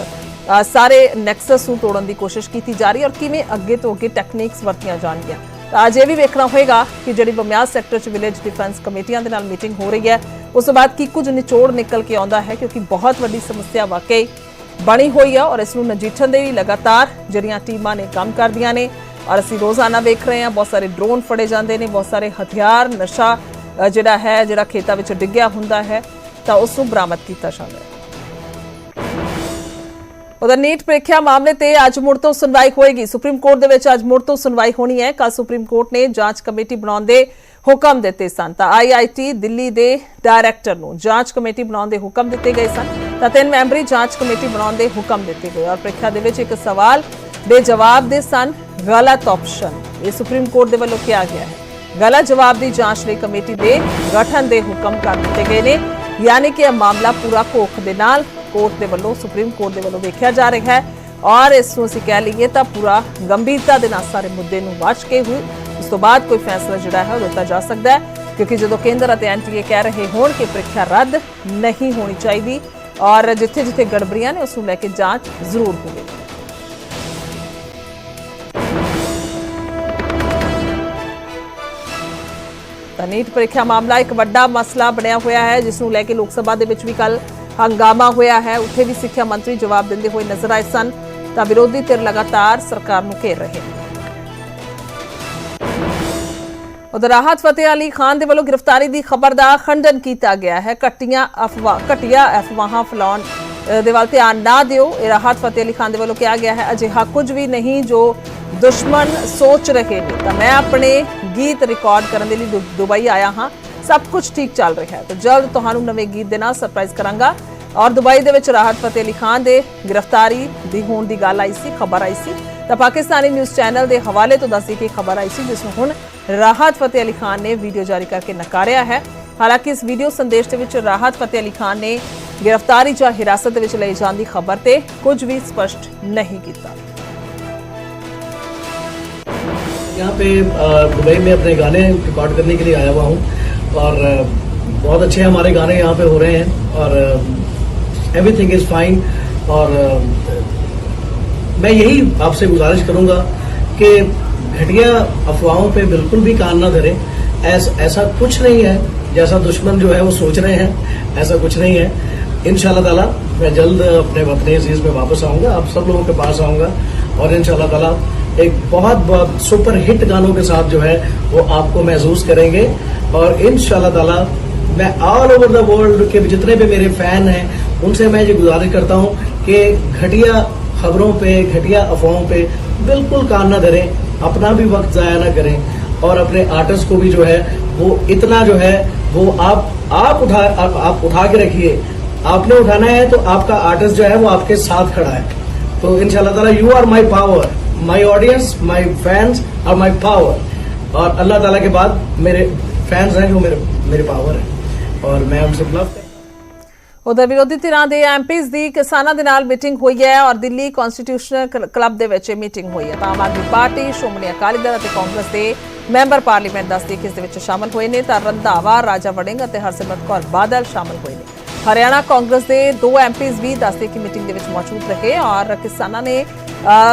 ਸਾਰੇ ਨੈਕਸਸ ਨੂੰ ਤੋੜਨ ਦੀ ਕੋਸ਼ਿਸ਼ ਕੀਤੀ ਜਾ ਰਹੀ ਹੈ ਔਰ ਕਿਵੇਂ ਅੱਗੇ ਤੋਂ ਅੱਗੇ ਟੈਕਨੀਕਸ ਵਰਤੀਆਂ ਜਾਣਗੀਆਂ। ਤਾਂ ਅੱਜ ਇਹ ਵੀ ਵੇਖਣਾ ਹੋਏਗਾ ਕਿ ਜਿਹੜੀ ਬਮਿਆਲ ਸੈਕਟਰ 'ਚ ਵਿਲੇਜ ਡਿਫੈਂਸ ਕਮੇਟੀਆਂ ਦੇ ਨਾਲ ਮੀਟਿੰਗ ਹੋ ਰਹੀ ਹੈ, ਉਸ ਤੋਂ ਬਾਅਦ ਕੀ ਕੁਝ ਨਿਚੋੜ ਨਿਕਲ ਕੇ ਆਉਂਦਾ ਹੈ, ਕਿਉਂਕਿ ਬਹੁਤ ਵੱਡੀ ਸਮੱਸਿਆ ਵਾਕਈ ਬਣੀ ਹੋਈ ਹੈ ਔਰ ਇਸ ਨੂੰ ਨਜਿੱਠਣ ਦੇ ਲਈ ਲਗਾਤਾਰ ਜਿਹੜੀਆਂ ਟੀਮਾਂ ਨੇ ਕੰਮ ਕਰਦੀਆਂ ਨੇ ਔਰ ਅਸੀਂ ਰੋਜ਼ਾਨਾ ਵੇਖ ਰਹੇ ਹਾਂ, ਬਹੁਤ ਸਾਰੇ ਡਰੋਨ ਫੜੇ ਜਾਂਦੇ ਨੇ, ਬਹੁਤ ਸਾਰੇ ਹਥਿਆਰ, ਨਸ਼ਾ ਜਿਹੜਾ ਹੈ, ਜਿਹੜਾ ਖੇਤਾਂ ਵਿੱਚ ਡਿੱਗਿਆ ਹੁੰਦਾ ਹੈ, ਤਾਂ ਉਸ ਨੂੰ ਬਰਾਮਦ ਕੀਤਾ ਜਾਂਦਾ ਹੈ। ਉਧਰ ਨੀਟ ਪ੍ਰੀਖਿਆ ਮਾਮਲੇ ਤੇ ਅੱਜ ਮੁੜ ਤੋਂ ਸੁਣਵਾਈ ਹੋਏਗੀ। ਸੁਪਰੀਮ ਕੋਰਟ ਦੇ ਵਿੱਚ ਅੱਜ ਮੁੜ ਤੋਂ ਸੁਣਵਾਈ ਹੋਣੀ ਹੈ। ਕੱਲ ਸੁਪਰੀਮ ਕੋਰਟ ਨੇ ਜਾਂਚ ਕਮੇਟੀ ਬਣਾਉਣ ਦੇ ਹੁਕਮ ਦਿੱਤੇ ਸਨ। ਤਾਂ ਆਈਆਈਟੀ ਦਿੱਲੀ ਦੇ ਡਾਇਰੈਕਟਰ ਨੂੰ ਜਾਂਚ ਕਮੇਟੀ ਬਣਾਉਣ ਦੇ ਹੁਕਮ ਦਿੱਤੇ ਗਏ ਸਨ। ਤਾਂ ਤਿੰਨ ਮੈਂਬਰੀ ਜਾਂਚ ਕਮੇਟੀ ਬਣਾਉਣ ਦੇ ਹੁਕਮ ਦਿੱਤੇ ਗਏ ਔਰ ਪ੍ਰੀਖਿਆ ਦੇ ਵਿੱਚ ਇੱਕ ਸਵਾਲ ਦੇ ਜਵਾਬ ਦੇ ਸਨ। ਗਲਤ ਆਪਸ਼ਨ। ਇਹ ਸੁਪਰੀਮ ਕੋਰਟ ਦੇ ਵੱਲੋਂ ਕਿਹਾ ਗਿਆ ਹੈ। ਗਲਤ ਜਵਾਬ ਦੀ ਜਾਂਚ ਲਈ ਕਮੇਟੀ ਦੇ ਗਠਨ ਦੇ ਹੁਕਮ ਕਰ ਦਿੱਤੇ ਗਏ ਨੇ। ਯਾਨੀ ਕਿ ਇਹ ਮਾਮਲਾ ਪੂਰਾ ਕੋਖ ਦੇ ਨਾਲ ਕੋਰਟ ਦੇ ਵੱਲੋਂ, ਸੁਪਰੀਮ ਕੋਰਟ ਦੇ ਵੱਲੋਂ ਵੇਖਿਆ ਜਾ ਰਿਹਾ ਹੈ। ਔਰ ਇਸ ਨੂੰ ਅਸੀਂ ਕਹਿ ਲਈਏ ਤਾਂ ਪੂਰਾ ਗੰਭੀਰਤਾ ਦੇ ਨਾਲ ਸਾਰੇ ਮੁੱਦੇ ਨੂੰ ਵਾਚ ਕੇ ਹੋਏ। ਉਸ ਤੋਂ ਬਾਅਦ ਕੋਈ ਫੈਸਲਾ ਜਿਹੜਾ ਹੈ ਉਹ ਦਿੱਤਾ ਜਾ ਸਕਦਾ ਹੈ, ਕਿਉਂਕਿ ਜਦੋਂ ਕੇਂਦਰ ਅਤੇ ਐਨਟੀਏ ਕਹਿ ਰਹੇ ਹੋਣ ਕਿ ਪ੍ਰੀਖਿਆ ਰੱਦ ਨਹੀਂ ਹੋਣੀ ਚਾਹੀਦੀ ਔਰ ਜਿੱਥੇ ਜਿੱਥੇ ਗੜਬੜੀਆਂ ਨੇ, ਉਸ ਨੂੰ ਲੈ ਕੇ ਜਾਂਚ ਜ਼ਰੂਰ ਹੋਵੇ। ਨੀਟ ਪ੍ਰੀਖਿਆ ਮਾਮਲਾ ਇੱਕ ਵੱਡਾ ਮਸਲਾ ਬਣਿਆ ਹੋਇਆ ਹੈ, ਜਿਸ ਨੂੰ ਲੈ ਕੇ ਲੋਕ ਸਭਾ ਦੇ ਵਿੱਚ ਵੀ ਕੱਲ ਹੰਗਾਮਾ ਹੋਇਆ ਹੈ। ਉੱਥੇ ਵੀ ਸਿੱਖਿਆ ਮੰਤਰੀ ਜਵਾਬ ਦਿੰਦੇ ਹੋਏ ਨਜ਼ਰ ਆਏ ਸਨ ਤਾਂ ਵਿਰੋਧੀ ਧਿਰ ਲਗਾਤਾਰ ਸਰਕਾਰ ਨੂੰ ਘੇਰ ਰਹੇ ਨੇ। ਉਧਰ ਰਾਹਤ ਫਤਿਹ ਅਲੀ ਖਾਨ ਦੇ ਵੱਲੋਂ ਗ੍ਰਿਫਤਾਰੀ ਦੀ ਖਬਰ ਦਾ ਖੰਡਨ ਕੀਤਾ ਗਿਆ ਹੈ। ਘਟੀਆਂ ਅਫਵਾਹ ਘਟੀਆ ਅਫਵਾਹਾਂ ਫੈਲਾਉਣ ਦੇ ਵੱਲ ਧਿਆਨ ਨਾ ਦਿਓ। ਇਹ ਰਾਹਤ ਫਤਿਹ ਅਲੀ ਖਾਨ ਦੇ ਵੱਲੋਂ ਕਿਹਾ ਗਿਆ ਹੈ। ਅਜਿਹਾ ਕੁਝ ਵੀ ਨਹੀਂ ਜੋ ਦੁਸ਼ਮਣ ਸੋਚ ਰਹੇ ਨੇ। ਤਾਂ ਮੈਂ ਆਪਣੇ ਗੀਤ ਰਿਕਾਰਡ ਕਰਨ ਦੇ ਲਈ ਦੁ- ਦੁਬਈ ਆਇਆ ਹਾਂ। ਸਭ ਕੁਝ ਠੀਕ ਚੱਲ ਰਿਹਾ ਹੈ ਤਾਂ ਜਲਦ ਤੁਹਾਨੂੰ ਨਵੇਂ ਗੀਤ ਦੇ ਨਾਲ ਸਰਪ੍ਰਾਈਜ਼ ਕਰਾਂਗਾ ਔਰ ਦੁਬਈ ਦੇ ਵਿੱਚ ਰਾਹਤ ਫਤਿਹ ਅਲੀ ਖਾਨ ਦੇ ਗ੍ਰਿਫਤਾਰੀ ਦੀ ਹੋਣ ਦੀ ਗੱਲ ਆਈ ਸੀ ਖਬਰ ਆਈ ਸੀ ਤਾਂ ਪਾਕਿਸਤਾਨੀ ਨਿਊਜ਼ ਚੈਨਲ ਦੇ ਹਵਾਲੇ ਤੋਂ ਦੱਸੀ ਕਿ ਖਬਰ ਆਈ ਸੀ ਜਿਸ ਨੂੰ ਹੁਣ ਰਾਹਤ ਫਤਿਹ ਅਲੀ ਖਾਨ ਨੇ ਵੀਡੀਓ ਜਾਰੀ ਕਰਕੇ ਨਕਾਰਿਆ ਹੈ ਹਾਲਾਂਕਿ ਇਸ ਵੀਡੀਓ ਸੰਦੇਸ਼ ਦੇ ਵਿੱਚ ਰਾਹਤ ਫਤਿਹ ਅਲੀ ਖਾਨ ਨੇ ਗ੍ਰਿਫਤਾਰੀ ਜਾਂ ਹਿਰਾਸਤ ਦੇ ਵਿੱਚ ਲਏ ਜਾਣ ਦੀ ਖਬਰ ਤੇ ਕੁਝ ਵੀ ਸਪਸ਼ਟ ਨਹੀਂ ਕੀਤਾ यहाँ पे अ, दुबई में अपने गाने रिकॉर्ड करने के लिए आया हुआ हूँ और बहुत अच्छे हमारे गाने यहाँ पे हो रहे हैं और एवरीथिंग इज़ फाइन और मैं यही आपसे गुजारिश करूँगा कि घटिया अफवाहों पे बिल्कुल भी कान ना धरें। ऐस, ऐसा कुछ नहीं है जैसा दुश्मन जो है वो सोच रहे हैं ऐसा कुछ नहीं है। इन ताला मैं जल्द अपने वतन अज़ीज़ में वापस आऊँगा आप सब लोगों के पास आऊँगा और इन ताला एक बहुत बहुत सुपर हिट गानों के साथ जो है वो आपको महसूस करेंगे। और इन ताला मैं ऑल ओवर द वर्ल्ड के जितने भी मेरे फ़ैन हैं उनसे मैं ये गुजारिश करता हूँ कि घटिया खबरों पे घटिया अफवाहों पे बिल्कुल कान ना धरें अपना भी वक्त ज़ाया ना करें। और अपने आर्टिस्ट को भी जो है वो इतना जो है वो आप आप उठा आप, आप उठा के रखिए। आपने उठाना है तो आपका आर्टिस्ट जो है वो आपके साथ खड़ा है। तो इंशाल्लाह ताला you are my power My audience my fans are my power और अल्लाह ताला के बाद मेरे फैंस हैं जो मेरे मेरे पावर है और मैं उनसे लव करता हूं। ਉਧਰ ਵਿਰੋਧੀ ਧਿਰਾਂ ਦੇ ਐਮਪੀਜ਼ ਦੀ ਕਿਸਾਨਾਂ ਦੇ ਨਾਲ ਮੀਟਿੰਗ ਹੋਈ ਹੈ ਔਰ ਦਿੱਲੀ ਕਨਸਟੀਟਿਊਸ਼ਨਲ ਕਲ- ਕਲੱਬ ਦੇ ਵਿੱਚ ਇਹ ਮੀਟਿੰਗ ਹੋਈ ਹੈ ਤਾਂ ਆਮ ਆਦਮੀ ਪਾਰਟੀ ਸ਼੍ਰੋਮਣੀ ਅਕਾਲੀ ਦਲ ਅਤੇ ਕਾਂਗਰਸ ਦੇ ਮੈਂਬਰ ਪਾਰਲੀਮੈਂਟ ਦੱਸਦੇ ਕਿ ਇਸ ਦੇ ਵਿੱਚ ਸ਼ਾਮਲ ਹੋਏ ਨੇ ਤਾਂ ਰੰਧਾਵਾ ਰਾਜਾ ਵੜਿੰਗ ਅਤੇ ਹਰਸਿਮਰਤ ਕੌਰ ਬਾਦਲ ਸ਼ਾਮਲ ਹੋਏ ਨੇ ਹਰਿਆਣਾ ਕਾਂਗਰਸ ਦੇ ਦੋ ਐਮਪੀਜ਼ ਵੀ ਦੱਸਦੇ ਕਿ ਮੀਟਿੰਗ ਦੇ ਵਿੱਚ ਮੌਜੂਦ ਰਹੇ ਔਰ ਕਿਸਾਨਾਂ ਨੇ ਅ,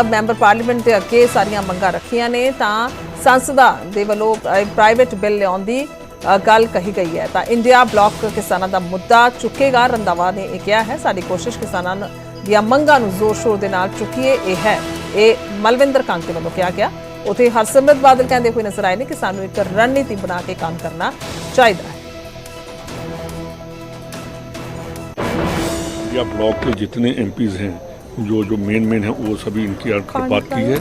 ਮੈਂਬਰ ਪਾਰਲੀਮੈਂਟ ਦੇ ਅੱਗੇ ਸਾਰੀਆਂ ਮੰਗਾਂ ਰੱਖੀਆਂ ਨੇ ਤਾਂ ਸੰਸਦਾਂ ਦੇ ਵੱਲੋਂ ਪ੍ਰਾਈਵੇਟ ਬਿੱਲ ਲਿਆਉਣ ਦੀ ਅ, ਗੱਲ ਕਹੀ ਗਈ ਹੈ ਤਾਂ ਇੰਡੀਆ ਬਲਾਕ ਕਿਸਾਨਾਂ ਦਾ ਮੁੱਦਾ ਚੁੱਕੇਗਾ ਰੰਦਾਵਾ ਨੇ ਇਹ ਕਿਹਾ ਹੈ ਸਾਡੀ ਕੋਸ਼ਿਸ਼ ਕਿਸਾਨਾਂ ਨੂੰ- ਦੀਆਂ ਮੰਗਾਂ ਨੂੰ ਜ਼ੋਰ ਸ਼ੋਰ ਦੇ ਨਾਲ ਚੁੱਕੀਏ ਇਹ ਹੈ ਇਹ ਮਲਵਿੰਦਰ ਕਾਂਤੇ ਵੱਲੋਂ ਕਿਹਾ ਗਿਆ ਉਥੇ ਹਰਸਿਮਰਤ ਬਾਦਲ ਕਹਿੰਦੇ ਹੋਏ ਨਜ਼ਰ ਆਏ ਨੇ ਕਿ ਸਾਨੂੰ ਇੱਕ ਰਣਨੀਤੀ ਬਣਾ ਕੇ ਕੰਮ ਕਰਨਾ ਚਾਹੀਦਾ ਹੈ या ब्लॉक के जितने एमपीज हैं जो जो मेन मेन हैं वो सभी इनकी आकर बात की है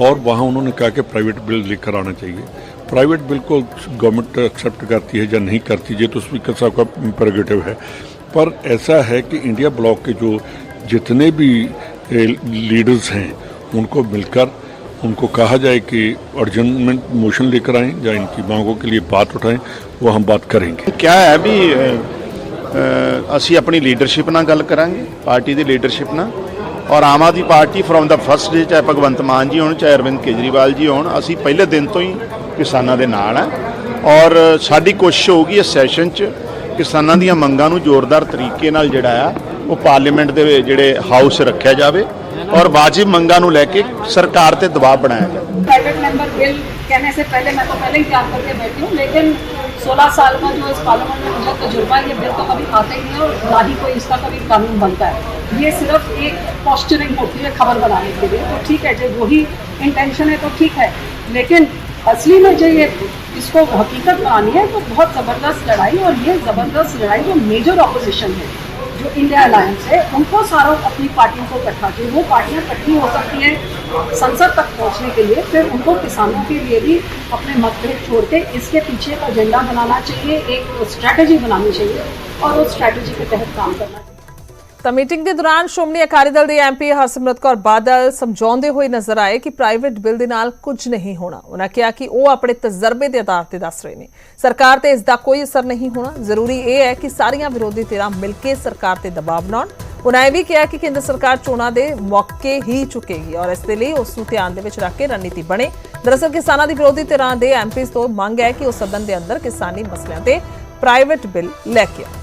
और वहाँ उन्होंने कहा कि प्राइवेट बिल लेकर आना चाहिए प्राइवेट बिल को गवर्नमेंट एक्सेप्ट करती है या नहीं करती है तो स्पीकर साहब का प्रेरोगेटिव है पर ऐसा है कि इंडिया ब्लॉक के जो जितने भी लीडर्स हैं उनको मिलकर उनको कहा जाए कि अर्जेंटमेंट मोशन लेकर आएं या इनकी मांगों के लिए बात उठाएं वो हम बात करेंगे ਕਿਹਾ ਹੈ ਵੀ ਅ, ਅ, ਅਸੀਂ ਆਪਣੀ ਲੀਡਰਸ਼ਿਪ ਨਾਲ ਗੱਲ ਕਰਾਂਗੇ ਪਾਰਟੀ ਦੀ ਲੀਡਰਸ਼ਿਪ ਨਾਲ ਔਰ Aam Aadmi party from the first day ਚਾਹੇ ਭਗਵੰਤ ਮਾਨ ਜੀ ਹੋਣ ਚਾਹੇ ਅਰਵਿੰਦ ਕੇਜਰੀਵਾਲ ਜੀ ਹੋਣ ਅਸੀਂ ਪਹਿਲੇ ਦਿਨ ਤੋਂ ਹੀ ਕਿਸਾਨਾਂ ਦੇ ਨਾਲ ਆ ਔਰ ਸਾਡੀ ਕੋਸ਼ਿਸ਼ ਹੋਊਗੀ ਇਸ ਸੈਸ਼ਨ 'ਚ ਕਿਸਾਨਾਂ ਦੀਆਂ ਮੰਗਾਂ ਨੂੰ ਜ਼ੋਰਦਾਰ ਤਰੀਕੇ ਨਾਲ ਜਿਹੜਾ ਆ ਉਹ ਪਾਰਲੀਮੈਂਟ ਦੇ ਜਿਹੜੇ ਹਾਊਸ ਰੱਖਿਆ ਜਾਵੇ ਔਰ ਵਾਜਿਬ ਮੰਗਾਂ ਨੂੰ ਲੈ ਕੇ ਸਰਕਾਰ ਤੇ ਦਬਾਅ ਬਣਾਇਆ ਜਾਵੇ प्राइवेट मेंबर बिल कहने से पहले मैं तो पहले ही तैयार करके बैठी हूँ लेकिन 16 साल का जो इस पार्लियामेंट में मुझे तजुर्बा है ये बिल तो कभी आता ही नहीं है और ना ही कोई इसका कभी कानून बनता है ये सिर्फ़ एक पॉस्चरिंग होती है खबर बनाने के लिए। तो ठीक है, जो वही इंटेंशन है तो ठीक है। लेकिन असली में जो ये इसको हकीकत बनानी है तो बहुत ज़बरदस्त लड़ाई और ये ज़बरदस्त लड़ाई जो मेजर अपोजिशन है, जो इंडिया अलायंस है, उनको सारों अपनी पार्टियों को इकट्ठा चाहिए वो पार्टियाँ इकट्ठी हो सकती हैं संसद तक पहुँचने के लिए, फिर उनको किसानों के लिए भी अपने मतभेद छोड़ के इसके पीछे एक एजेंडा बनाना चाहिए, एक स्ट्रैटेजी बनानी चाहिए और उस स्ट्रैटेजी के तहत काम करना चाहिए। ਤਾਂ ਮੀਟਿੰਗ ਦੇ ਦੌਰਾਨ ਸ਼੍ਰੋਮਣੀ ਅਕਾਲੀ ਦਲ ਦੇ ਐਮਪੀ ਹਰਸਿਮਰਤ ਕੌਰ ਬਾਦਲ ਸਮਝਾਉਂਦੇ ਹੋਏ ਨਜ਼ਰ ਆਏ ਕਿ ਪ੍ਰਾਈਵੇਟ ਬਿੱਲ ਦੇ ਨਾਲ ਕੁਝ ਨਹੀਂ ਹੋਣਾ। ਉਹਨਾਂ ਕਿਹਾ ਕਿ ਉਹ ਆਪਣੇ ਤਜਰਬੇ ਦੇ ਆਧਾਰ ਤੇ ਦੱਸ ਰਹੇ ਨੇ। ਸਰਕਾਰ ਤੇ ਇਸ ਦਾ ਕੋਈ ਅਸਰ ਨਹੀਂ ਹੋਣਾ। ਜ਼ਰੂਰੀ ਇਹ ਹੈ ਕਿ ਸਾਰੀਆਂ ਵਿਰੋਧੀ ਧਿਰਾਂ ਮਿਲ ਕੇ ਸਰਕਾਰ ਤੇ ਦਬਾਅ ਬਣਾਉਣ। ਉਹਨਾਂ ਇਹ ਵੀ ਕਿਹਾ ਕਿ ਕੇਂਦਰ ਸਰਕਾਰ ਚੋਣਾਂ ਦੇ ਮੌਕੇ ਹੀ ਚੁੱਕੇਗੀ ਔਰ ਇਸ ਦੇ ਲਈ ਉਸ ਨੂੰ ਧਿਆਨ ਦੇ ਵਿੱਚ ਰੱਖ ਕੇ ਰਣਨੀਤੀ ਬਣੇ। ਦਰਅਸਲ ਕਿਸਾਨਾਂ ਦੀ ਵਿਰੋਧੀ ਧਿਰਾਂ ਦੇ ਐਮਪੀਜ਼ ਤੋਂ ਮੰਗ ਹੈ ਕਿ ਉਹ ਸਦਨ ਦੇ ਅੰਦਰ ਕਿਸਾਨੀ ਮਸਲਿਆਂ ਤੇ ਪ੍ਰਾਈਵੇਟ ਬਿੱਲ ਲੈ ਕੇ ਆਉਣ।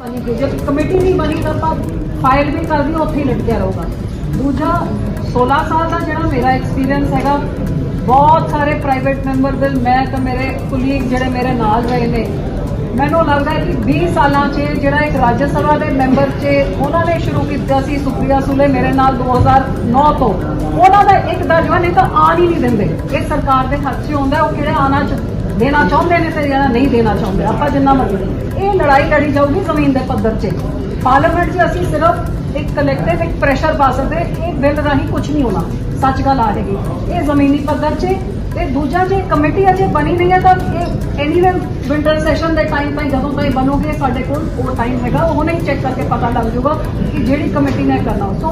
ਬਣੀ ਗਈ ਕਮੇਟੀ ਨਹੀਂ ਬਣੀ, ਤਾਂ ਆਪਾਂ ਫਾਈਲ ਵੀ ਕਰਦੀ ਉੱਥੇ ਹੀ ਲਟਕਿਆ ਰਹੂਗਾ। ਦੂਜਾ 16 ਸਾਲ ਦਾ ਜਿਹੜਾ ਮੇਰਾ ਐਕਸਪੀਰੀਅੰਸ ਹੈਗਾ, ਬਹੁਤ ਸਾਰੇ ਪ੍ਰਾਈਵੇਟ ਮੈਂਬਰ ਦੇ, ਮੈਂ ਤਾਂ ਮੇਰੇ ਕੁਲੀਗ ਜਿਹੜੇ ਮੇਰੇ ਨਾਲ ਰਹੇ ਨੇ, ਮੈਨੂੰ ਲੱਗਦਾ ਕਿ 20 ਸਾਲਾਂ 'ਚ ਜਿਹੜਾ ਇੱਕ ਰਾਜ ਸਭਾ ਦੇ ਮੈਂਬਰ 'ਚ ਉਹਨਾਂ ਨੇ ਸ਼ੁਰੂ ਕੀਤਾ ਸੀ ਸੁਪਰੀਆ ਸੁਲੇ ਮੇਰੇ ਨਾਲ 2009 ਤੋਂ। ਉਹਨਾਂ ਦਾ ਇੱਕ ਦਰਜਾ ਨਹੀਂ ਤਾਂ ਆਣ ਹੀ ਨਹੀਂ ਦਿੰਦੇ। ਇਹ ਸਰਕਾਰ ਦੇ ਹੱਥ 'ਚ ਹੁੰਦਾ ਉਹ ਕਿਹੜਾ ਆਣਾ ਚ? ਦੇਣਾ ਚਾਹੁੰਦੇ ਨੇ ਤੇ ਜਿਹੜਾ ਨਹੀਂ ਦੇਣਾ ਚਾਹੁੰਦੇ, ਆਪਾਂ ਜਿੰਨਾ ਮਰਜ਼ੀ ਇਹ ਲੜਾਈ ਲੜੀ ਜਾਊਗੀ ਜ਼ਮੀਨ ਦੇ ਪੱਧਰ 'ਚ ਪਾਰਲੀਮੈਂਟ 'ਚ ਅਸੀਂ ਸਿਰਫ ਇੱਕ ਕਲੈਕਟਿਵ ਇੱਕ ਪ੍ਰੈਸ਼ਰ ਪਾ ਸਕਦੇ, ਇਹ ਬਿੱਲ ਰਾਹੀਂ ਕੁਝ ਨਹੀਂ ਹੋਣਾ। ਸੱਚ ਗੱਲ ਆ ਰਹੀ ਇਹ ਜ਼ਮੀਨੀ ਪੱਧਰ 'ਚ ਤੇ ਦੂਜਾ ਜੇ ਕਮੇਟੀ ਅਜੇ ਬਣੀ ਨਹੀਂ ਹੈ ਤਾਂ ਇਹ ਐਨੀਵੇ ਵਿੰਟਰ ਸੈਸ਼ਨ ਦੇ ਟਾਈਮ ਤਾਈਂ ਜਦੋਂ ਤਾਈਂ ਬਣੋਗੇ ਸਾਡੇ ਕੋਲ ਉਹ ਟਾਈਮ ਹੈਗਾ, ਉਹ ਨਹੀਂ ਚੈੱਕ ਕਰਕੇ ਪਤਾ ਲੱਗ ਜਾਊਗਾ ਕਿ ਜਿਹੜੀ ਕਮੇਟੀ ਨੇ ਕਰਨਾ। ਸੋ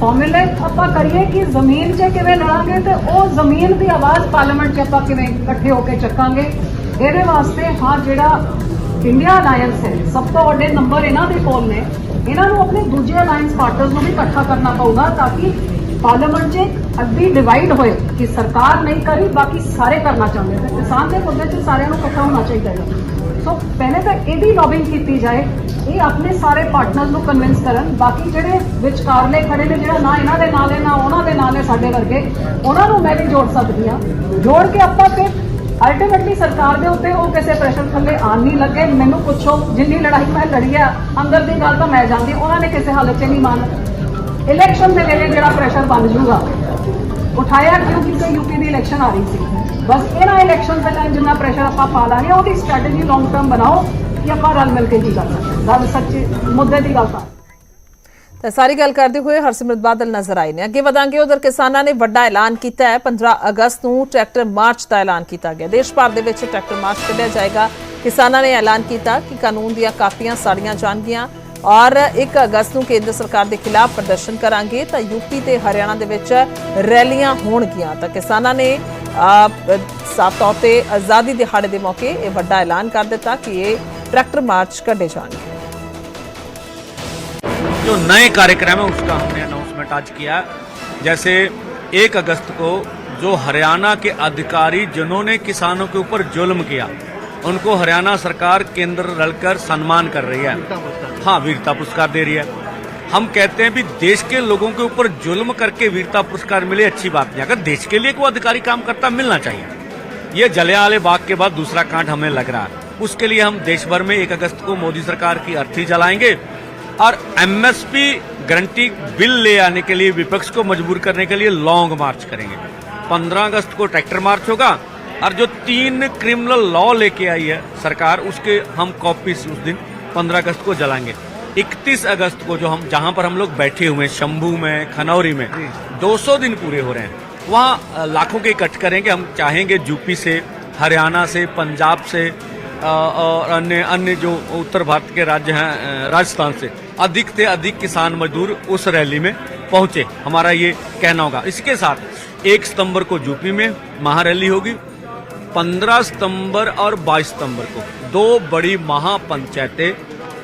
ਫਾਰਮੂਲੇ ਆਪਾਂ ਕਰੀਏ ਕਿ ਜ਼ਮੀਨ 'ਚ ਕਿਵੇਂ ਲੜਾਂਗੇ ਤੇ ਉਹ ਜ਼ਮੀਨ ਦੀ ਆਵਾਜ਼ ਪਾਰਲੀਮੈਂਟ 'ਚ ਆਪਾਂ ਕਿਵੇਂ ਇਕੱਠੇ ਹੋ ਕੇ ਚੱਕਾਂਗੇ। ਇਹਦੇ ਵਾਸਤੇ ਹਾਂ ਜਿਹੜਾ ਇੰਡੀਆ ਅਲਾਈਅੰਸ ਹੈ, ਸਭ ਤੋਂ ਵੱਡੇ ਨੰਬਰ ਇਹਨਾਂ ਦੇ ਕੋਲ ਨੇ। ਇਹਨਾਂ ਨੂੰ ਆਪਣੇ ਦੂਜੇ ਅਲਾਈਅੰਸ ਪਾਰਟਨਰਸ ਨੂੰ ਵੀ ਇਕੱਠਾ ਕਰਨਾ ਪਊਗਾ ਤਾਂ ਕਿ ਪਾਰਲੀਮੈਂਟ 'ਚ ਇੱਕ ਅੱਧੀ ਡਿਵਾਈਡ ਹੋਏ ਕਿ ਸਰਕਾਰ ਨਹੀਂ ਕਰੀ, ਬਾਕੀ ਸਾਰੇ ਕਰਨਾ ਚਾਹੁੰਦੇ ਤੇ ਕਿਸਾਨ ਦੇ ਮੁੱਦੇ 'ਚ ਸਾਰਿਆਂ ਨੂੰ ਇਕੱਠਾ ਹੋਣਾ ਚਾਹੀਦਾ ਹੈ। ਸੋ ਪਹਿਲੇ ਤਾਂ ਇਹਦੀ ਲੌਬਿੰਗ ਕੀਤੀ ਜਾਏ, ਇਹ ਆਪਣੇ ਸਾਰੇ ਪਾਰਟਨਰਸ ਨੂੰ ਕਨਵਿੰਸ ਕਰਨ। ਬਾਕੀ ਜਿਹੜੇ ਵਿਚਕਾਰਲੇ ਖੜੇ ਨੇ, ਜਿਹੜਾ ਨਾ ਇਹਨਾਂ ਦੇ ਨਾਲ ਹੈ, ਨਾ ਉਹਨਾਂ ਦੇ ਨਾਲ ਹੈ ਸਾਡੇ ਵਰਗੇ, ਉਹਨਾਂ ਨੂੰ ਮੈਂ ਵੀ ਜੋੜ ਸਕਦੀ ਹਾਂ। ਜੋੜ ਕੇ ਆਪਾਂ ਫਿਰ ਅਲਟੀਮੇਟਲੀ ਸਰਕਾਰ ਦੇ ਉੱਤੇ ਉਹ ਕਿਸੇ ਪ੍ਰੈਸ਼ਰ ਥੱਲੇ ਆਣ ਨਹੀਂ ਲੱਗੇ। ਮੈਨੂੰ ਪੁੱਛੋ, ਜਿੰਨੀ ਲੜਾਈ ਮੈਂ ਲੜੀ ਆ, ਅੰਦਰ ਦੀ ਗੱਲ ਤਾਂ ਮੈਂ ਜਾਣਦੀ, ਉਹਨਾਂ ਨੇ ਕਿਸੇ ਹਾਲਤ 'ਚ ਨਹੀਂ ਮੰਨ। ਇਲੈਕਸ਼ਨ ਦੇ ਵੇਲੇ ਜਿਹੜਾ ਪ੍ਰੈਸ਼ਰ ਬਣ ਜੂਗਾ ਉਠਾਇਆ ਕਿਉਂ ਕਿਉਂਕਿ ਯੂਪੀ ਦੀ ਇਲੈਕਸ਼ਨ ਆ ਰਹੀ ਸੀ। ਬਸ ਇਹਨਾਂ ਇਲੈਕਸ਼ਨ ਦੇ ਜਿੰਨਾ ਪ੍ਰੈਸ਼ਰ ਆਪਾਂ ਪਾ ਲਾਂਗੇ ਉਹਦੀ ਸਟ੍ਰੈਟਜੀ ਲੌਂਗ ਟਰਮ ਬਣਾਓ ਕਿ ਆਪਾਂ ਰਲ ਮਿਲ ਕੇ ਕੀ ਕਰਨਾ ਗੱਲ ਸੱਚੀ ਮੁੱਦੇ ਦੀ ਗੱਲ ਤਾਂ। ਤਾਂ ਸਾਰੀ ਗੱਲ ਕਰਦੇ ਹੋਏ ਹਰਸਿਮਰਤ ਬਾਦਲ ਨਜ਼ਰ ਆਏ ਨੇ। ਅੱਗੇ ਵਧਾਂਗੇ, ਉਧਰ ਕਿਸਾਨਾਂ ਨੇ ਵੱਡਾ ਐਲਾਨ ਕੀਤਾ ਹੈ। 15 ਅਗਸਤ ਨੂੰ ਟਰੈਕਟਰ ਮਾਰਚ ਦਾ ਐਲਾਨ ਕੀਤਾ ਗਿਆ। ਦੇਸ਼ ਭਰ ਦੇ ਵਿੱਚ ਟਰੈਕਟਰ ਮਾਰਚ ਕੱਢਿਆ ਜਾਏਗਾ। ਕਿਸਾਨਾਂ ਨੇ ਐਲਾਨ ਕੀਤਾ ਕਿ ਕਾਨੂੰਨ ਦੀਆਂ ਕਾਪੀਆਂ ਸਾੜੀਆਂ ਜਾਣਗੀਆਂ। ਔਰ 1 ਅਗਸਤ ਨੂੰ ਕੇਂਦਰ ਸਰਕਾਰ ਦੇ ਖਿਲਾਫ ਪ੍ਰਦਰਸ਼ਨ ਕਰਾਂਗੇ ਤਾਂ ਯੂਪੀ ਤੇ ਹਰਿਆਣਾ ਦੇ ਵਿੱਚ ਰੈਲੀਆਂ ਹੋਣਗੀਆਂ ਤਾਂ ਕਿਸਾਨਾਂ ਨੇ ਅਹ, ਸਾਫ਼ ਤੌਰ ਤੇ ਆਜ਼ਾਦੀ ਦਿਹਾੜੇ ਦੇ ਮੌਕੇ ਇਹ ਵੱਡਾ ਐਲਾਨ ਕਰ ਦਿੱਤਾ ਕਿ ਇਹ ਟਰੈਕਟਰ ਮਾਰਚ ਕੱਢੇ ਜਾਣਗੇ जो नए कार्यक्रम है उसका हमने अनाउंसमेंट आज किया जैसे एक अगस्त को जो हरियाणा के अधिकारी जिन्होंने किसानों के ऊपर जुल्म किया उनको हरियाणा सरकार केंद्र रलकर सम्मान कर रही है। हाँ। वीरता पुरस्कार दे रही है। हम कहते हैं भी देश के लोगों के ऊपर जुल्म करके वीरता पुरस्कार मिले अच्छी बात नहीं। अगर देश के लिए कोई अधिकारी काम करता मिलना चाहिए। ये जलियांवाले बाग के बाद दूसरा कांड हमें लग रहा है। उसके लिए हम देश भर में एक अगस्त को मोदी सरकार की अर्थी जलाएँगे और एमएसपी गारंटी बिल ले आने के लिए विपक्ष को मजबूर करने के लिए लॉन्ग मार्च करेंगे। 15 अगस्त को ट्रैक्टर मार्च होगा और जो तीन क्रिमिनल लॉ लेके आई है सरकार उसके हम कॉपी उस दिन 15 अगस्त को जलाएँगे। 31 अगस्त को जो हम जहाँ पर हम लोग बैठे हुए हैं शंभू में खनौरी में 200 दिन पूरे हो रहे हैं। वहाँ लाखों के इकट्ठ करेंगे। हम चाहेंगे यूपी से हरियाणा से पंजाब से और अन्य अन्य जो उत्तर भारत के राज्य हैं राजस्थान से अधिक से अधिक किसान मजदूर उस रैली में पहुँचे। हमारा ये कहना होगा। इसके साथ एक सितंबर को यूपी में महारैली होगी। 15 सितंबर और 22 सितंबर को दो बड़ी महापंचायतें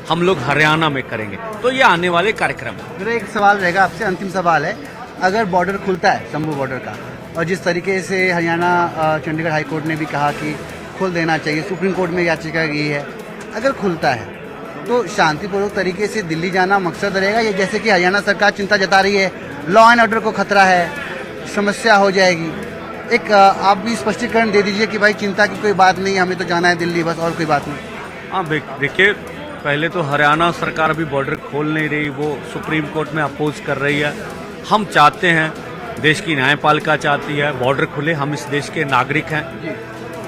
हम लोग हरियाणा में करेंगे। तो ये आने वाले कार्यक्रम हैं। मेरा एक सवाल रहेगा, आपसे अंतिम सवाल है। अगर बॉर्डर खुलता है शंभू बॉर्डर का, और जिस तरीके से हरियाणा चंडीगढ़ हाई कोर्ट ने भी कहा कि खोल देना चाहिए, सुप्रीम कोर्ट में याचिका गई है, अगर खुलता है तो शांतिपूर्वक तरीके से दिल्ली जाना मकसद रहेगा? या जैसे कि हरियाणा सरकार चिंता जता रही है, लॉ एंड ऑर्डर को खतरा है, समस्या हो जाएगी एक आप भी स्पष्टीकरण दे दीजिए कि भाई चिंता की कोई बात नहीं हमें तो जाना है दिल्ली बस और कोई बात नहीं। हाँ देखिए पहले तो हरियाणा सरकार अभी बॉर्डर खोल नहीं रही वो सुप्रीम कोर्ट में अपोज कर रही है। हम चाहते हैं देश की न्यायपालिका चाहती है बॉर्डर खुले हम इस देश के नागरिक हैं।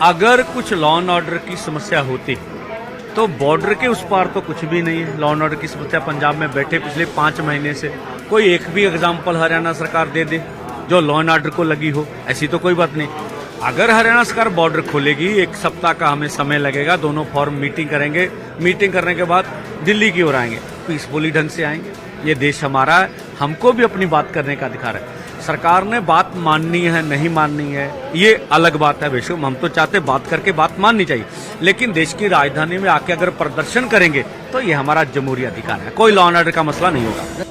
अगर कुछ लॉ एंड ऑर्डर की समस्या होती तो बॉर्डर के उस पार तो कुछ भी नहीं है। लॉ एंड ऑर्डर की समस्या पंजाब में बैठे पिछले पाँच महीने से। कोई एक भी एग्ज़ाम्पल हरियाणा सरकार दे दे। जो लॉ एंड ऑर्डर को लगी हो, ऐसी तो कोई बात नहीं। अगर हरियाणा सरकार बॉर्डर खोलेगी, एक सप्ताह का हमें समय लगेगा, दोनों फॉर्म मीटिंग करेंगे। मीटिंग करने के बाद दिल्ली की ओर आएँगे पीसफुली ढंग से आएँगे। ये देश हमारा है, हमको भी अपनी बात करने का अधिकार है। सरकार ने बात माननी है, नहीं माननी है, ये अलग बात है बेशक हम तो चाहते बात करके बात माननी चाहिए। लेकिन देश की राजधानी में आके अगर प्रदर्शन करेंगे तो ये हमारा जमहूरी अधिकार है। कोई लॉ एंड ऑर्डर का मसला नहीं होगा।